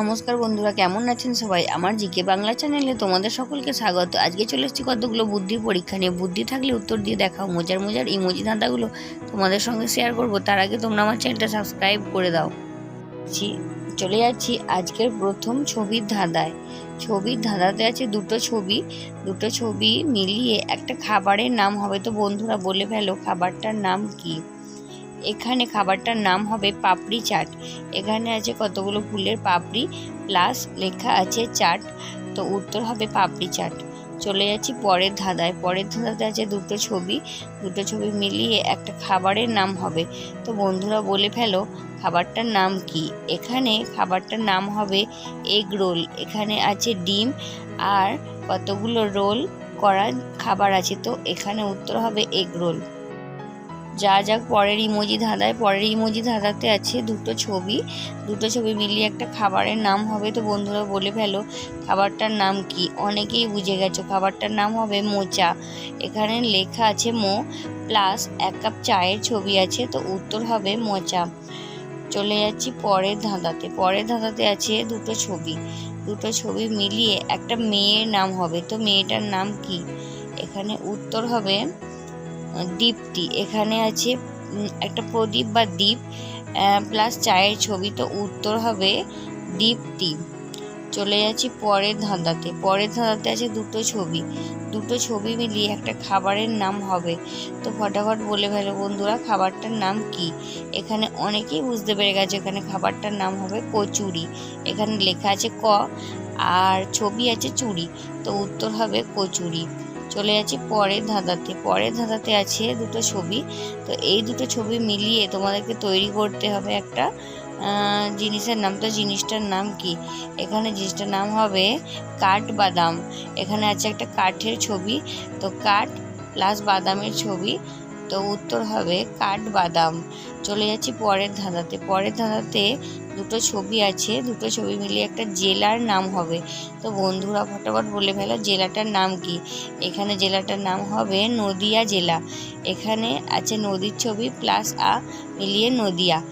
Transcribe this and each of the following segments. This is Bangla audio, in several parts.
নমস্কার বন্ধুরা, কেমন আছেন সবাই? আমার জিকে বাংলা চ্যানেলে তোমাদের সকলকে স্বাগত। আজকে চলে এসেছি কতগুলো বুদ্ধির পরীক্ষা নিয়ে। বুদ্ধি থাকলে উত্তর দিয়ে দেখাও। মজার মজার ইমোজি ধাঁধাগুলো তোমাদের সঙ্গে শেয়ার করব। তার আগে তোমরা আমার চ্যানেলটা সাবস্ক্রাইব করে দাও। চলে যাচ্ছি আজকের প্রথম ছবির ধাঁধায়। ছবির ধাঁধাতে আছে দুটো ছবি। দুটো ছবি মিলিয়ে একটা খাবারের নাম হবে। তো বন্ধুরা বলে ফেলো, খাবারটার নাম কি? এখানে খাবারটার নাম হবে পাপড়ি চাট। এখানে আছে কতগুলো ফুলের পাপড়ি প্লাস লেখা আছে চাট, তো উত্তর হবে পাপড়ি চাট। চলে যাচ্ছি পরের ধাঁধায়। পরের ধাঁধাতে আছে দুটো ছবি। দুটো ছবি মিলিয়ে একটা খাবারের নাম হবে। তো বন্ধুরা বলে ফেলো, খাবারটার নাম কি? এখানে খাবারটার নাম হবে এগ রোল। এখানে আছে ডিম আর কতগুলো রোল করা খাবার আছে। তো এখানে উত্তর হবে এগ রোল। যা যাক পরের ইমোজি ধাঁধায়, পরের ইমোজি ধাঁধাতে আছে দুটো ছবি। দুটো ছবি মিলিয়ে একটা খাবারের নাম হবে তো বন্ধুরা বলে ফেলো। খাবারটার নাম কি? অনেকেই বুঝে গেছো। খাবারটার নাম হবে মোচা। এখানে লেখা আছে মো প্লাস এক কাপ চায়ের ছবি আছে তো উত্তর হবে মোচা। চলে যাচ্ছি পরের ধাঁধাতে। পরের ধাঁধাতে আছে দুটো ছবি। দুটো ছবি মিলিয়ে একটা মেয়ের নাম হবে। তো মেয়েটার নাম কি? এখানে উত্তর হবে দীপ্তি। এখানে আছে একটা প্রদীপ বা দ্বীপ প্লাস চায়ের ছবি। তো উত্তর হবে দীপ্তি। চলে যাচ্ছি পরের ধাঁধাতে। পরের ধাঁধাতে আছে দুটো ছবি। দুটো ছবি মিলিয়ে একটা খাবারের নাম হবে। তো ফটাফট বলে ফেলো বন্ধুরা, খাবারটার নাম কি? এখানে অনেকেই বুঝতে পেরে গেছে এখানে খাবারটার নাম হবে কচুরি। এখানে লেখা আছে ক, আর ছবি আছে চুরি তো উত্তর হবে কচুরি। চলে যাচ্ছি পরের ধাঁধাতে। পরের ধাঁধাতে আছে দুটো ছবি। তো এই দুটো ছবি মিলিয়ে তোমাদেরকে তৈরি করতে হবে একটা জিনিসের নাম। তো জিনিসটার নাম কি? এখানে জিনিসটার নাম হবে কাঠ বাদাম এখানে আছে একটা কাঠের ছবি। তো কাঠ প্লাস বাদামের ছবি। তো উত্তর হবে কাঠ বাদাম চলে যাচ্ছি পরের ধাঁধাতে। পরের ধাঁধাতে দুটো ছবি আছে, দুটো ছবি মিলিয়ে একটা জেলার নাম হবে। তো বন্ধুরা ফটাফট বলে ফেলো জেলাটার নাম কি? এখানে জেলাটার নাম হবে নদিয়া জেলা। এখানে আছে নদীর ছবি প্লাস আ মিলিয়ে নদিয়া।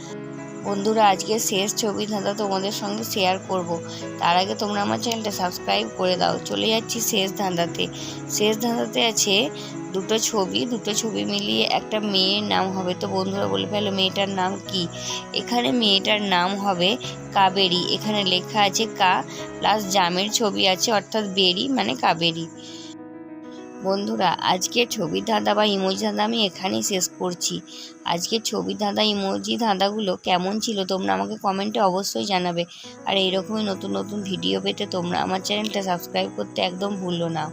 বন্ধুরা আজকে শেষ ছবি ধাঁধা তোমাদের সঙ্গে শেয়ার করব। তার আগে তোমরা আমার চ্যানেলটা সাবস্ক্রাইব করে দাও। চলে যাচ্ছি শেষ ধাঁধাতে। শেষ ধাঁধাতে আছে দুটো ছবি। দুটো ছবি মিলিয়ে একটা মেয়ের নাম হবে। তো বন্ধুরা বলে ফেলো, মেয়েটার নাম কি? এখানে মেয়েটার নাম হবে কাবেরী। এখানে লেখা আছে কা প্লাস জামের ছবি আছে, অর্থাৎ বেরি মানে কাবেরী। বন্ধুরা, আজকে ছবি ধাঁধা বা ইমোজি ধাঁধা আমি এখানেই শেষ করছি। আজকে ছবি ধাঁধা, ইমোজি ধাঁধাগুলো কেমন ছিল তোমরা আমাকে কমেন্টে অবশ্যই জানাবে। আর এইরকমই নতুন নতুন ভিডিও পেতে তোমরা আমার চ্যানেলটা সাবস্ক্রাইব করতে একদম ভুলো না।